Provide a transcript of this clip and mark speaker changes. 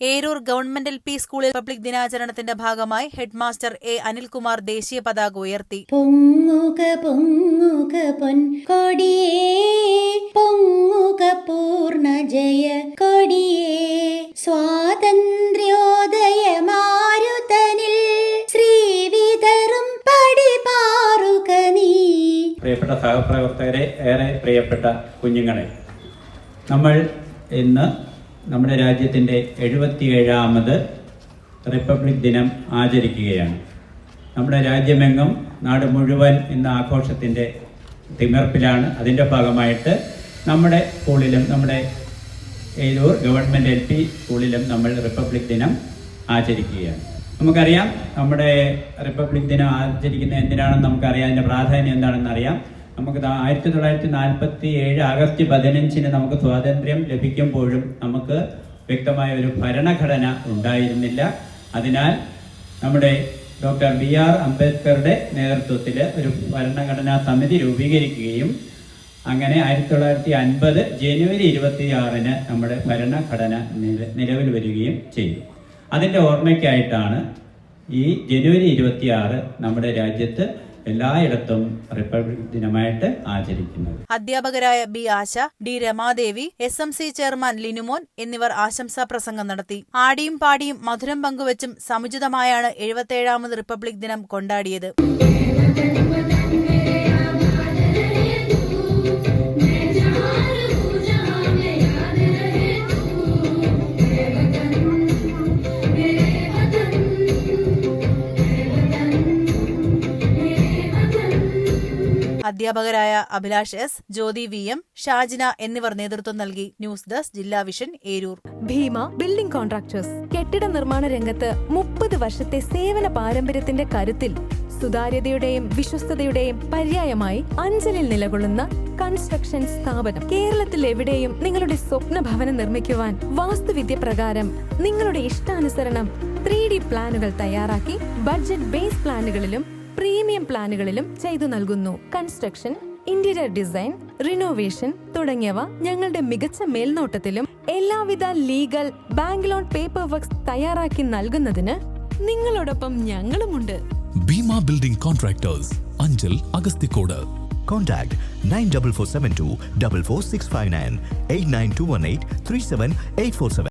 Speaker 1: Eroor government L P സ്കൂളിൽ public ദിനാചരണത്തിന്റെ ഭാഗമായി ഹെഡ്മാസ്റ്റർ എ അനിൽകുമാർ ദേശീയ പതാക ഉയർത്തി.
Speaker 2: പൊങ്ങുക പൊങ്ങുക പൊൻ കൊടിയേ പൊങ്ങുക പൂർണ ജയ കൊടിയേ. സ്വാതന്ത്ര്യോദയമാരുതനിൽ ശ്രീവിതറും പടിപാറുക നീ.
Speaker 3: പ്രിയപ്പെട്ട സഹപ്രവർത്തകരെ ഏറെ പ്രിയപ്പെട്ട കുഞ്ഞുങ്ങളെ നമ്മൾ ഇന്ന് നമ്മുടെ രാജ്യത്തിന്റെ എഴുപത്തിയേഴാമത് റിപ്പബ്ലിക് ദിനം ആചരിക്കുകയാണ്. നമ്മുടെ രാജ്യമെങ്ങും നാട് മുഴുവൻ ഇന്ന് ആഘോഷത്തിന്റെ തിമിർപ്പിലാണ്. അതിന്റെ ഭാഗമായിട്ട് നമ്മുടെ സ്കൂളിലും നമ്മുടെ ഏലൂർ ഗവൺമെന്റ് എൽ പി സ്കൂളിലും നമ്മൾ റിപ്പബ്ലിക് ദിനം ആചരിക്കുകയാണ്. നമുക്കറിയാം നമ്മുടെ റിപ്പബ്ലിക് ദിനം ആചരിക്കുന്ന എന്തിനാണെന്ന് നമുക്കറിയാം. അതിന്റെ പ്രാധാന്യം എന്താണെന്ന് അറിയാം നമുക്ക് ആയിരത്തി തൊള്ളായിരത്തി നാൽപ്പത്തി ഏഴ് ആഗസ്റ്റ് പതിനഞ്ചിന് നമുക്ക് സ്വാതന്ത്ര്യം ലഭിക്കുമ്പോഴും നമുക്ക് വ്യക്തമായ ഒരു ഭരണഘടന ഉണ്ടായിരുന്നില്ല. അതിനാൽ നമ്മുടെ ഡോക്ടർ ബി ആർ അംബേദ്കറുടെ നേതൃത്വത്തിൽ ഒരു ഭരണഘടനാ സമിതി രൂപീകരിക്കുകയും അങ്ങനെ ആയിരത്തി തൊള്ളായിരത്തി അൻപത് ജനുവരി ഇരുപത്തി ആറിന് നമ്മുടെ ഭരണഘടന നിലവിൽ വരികയും ചെയ്തു. അതിന്റെ ഓർമ്മയ്ക്കായിട്ടാണ് ഈ ജനുവരി ഇരുപത്തിയാറ് നമ്മുടെ രാജ്യത്ത് എല്ലായിടത്തും റിപ്പബ്ലിക് ദിനമായിട്ട് ആചരിക്കുന്നത്.
Speaker 1: അധ്യാപകരായ B Asha D Ramadevi S M C chairman Linumon എന്നിവർ ആശംസാ പ്രസംഗം നടത്തി. ആടിയും പാടിയും മധുരം പങ്കുവച്ചും സമുചിതമായാണ് എഴുപത്തേഴാമത് റിപ്പബ്ലിക് ദിനം കൊണ്ടാടിയത്. അധ്യാപകരായ Abhilash S Jyothi V M Shajina എന്നിവർ നേതൃത്വം നൽകി. ന്യൂസ് ഡെസ്ക് ജില്ലാ vision Eroor.
Speaker 4: Bhima building contractors. കെട്ടിട നിർമ്മാണ രംഗത്ത് മുപ്പത് വർഷത്തെ സേവന പാരമ്പര്യത്തിന്റെ കരുത്തിൽ സുതാര്യതയുടെയും വിശ്വസ്തതയുടെയും പര്യായമായി അഞ്ചലിൽ നിലകൊള്ളുന്ന കൺസ്ട്രക്ഷൻ സ്ഥാപനം. കേരളത്തിൽ എവിടെയും നിങ്ങളുടെ സ്വപ്ന ഭവനം നിർമ്മിക്കുവാൻ വാസ്തുവിദ്യ പ്രകാരം നിങ്ങളുടെ ഇഷ്ടാനുസരണം ത്രീ ഡി പ്ലാനുകൾ തയ്യാറാക്കി. ബഡ്ജറ്റ് ബേസ് പ്ലാനുകളിലും പ്രീമിയം പ്ലാനുകളിലും ചെയ്തു നൽകുന്നു കൺസ്ട്രക്ഷൻ ഇന്റീരിയർ ഡിസൈൻ റിനോവേഷൻ തുടങ്ങിയവ ഞങ്ങളുടെ മികച്ച മേൽനോട്ടത്തിലും എല്ലാവിധ legal bank loan paper works തയ്യാറാക്കി നൽകുന്നതിന് നിങ്ങളോടൊപ്പം ഞങ്ങളുമുണ്ട്
Speaker 5: Bima Building Contractors, Anjal Agastikoda.
Speaker 6: Contact 94472 44659 89218 37847.